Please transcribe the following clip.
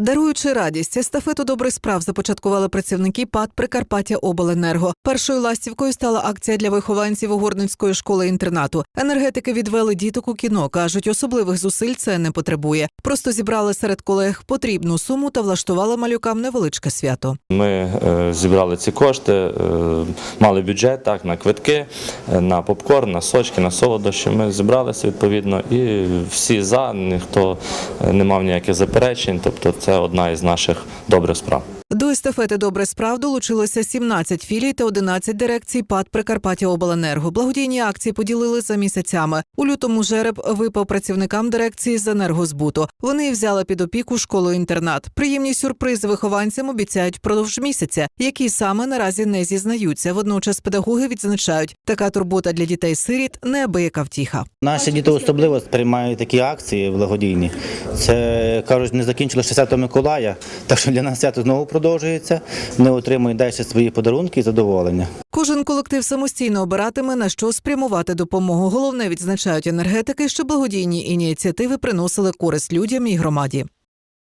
Даруючи радість, естафету добрих справ започаткували працівники ПАД Прикарпаття Обленерго. Першою ластівкою стала акція для вихованців Угорницької школи інтернату. Енергетики відвели діток у кіно. кажуть, особливих зусиль це не потребує. Просто зібрали серед колег потрібну суму та влаштували малюкам невеличке свято. Ми е, зібрали ці кошти, е, мали бюджет так, на квитки, е, на попкорн, на сочки, на солодощі. Ми зібралися відповідно і всі за, ніхто е, не мав ніяких заперечень. Тобто це одна із наших добрих справ. До естафети добре справ долучилося 17 філій та 11 дирекцій ПАД Прикарпаття Обленерго. Благодійні акції поділили за місяцями. У лютому жереб випав працівникам дирекції з енергозбуту. Вони взяли під опіку школу-інтернат. Приємні сюрпризи вихованцям обіцяють впродовж місяця, які саме наразі не зізнаються. Водночас педагоги відзначають, така турбота для дітей-сиріт неабияка втіха. Наші діти особливо сприймають такі акції благодійні. Це кажуть, не закінчили 60 Миколая, так що для нас свято знову продовжується. Вони отримують далі свої подарунки і задоволення. Кожен колектив самостійно обиратиме на що спрямувати допомогу. Головне відзначають енергетики, що благодійні ініціативи приносили користь людям і громаді.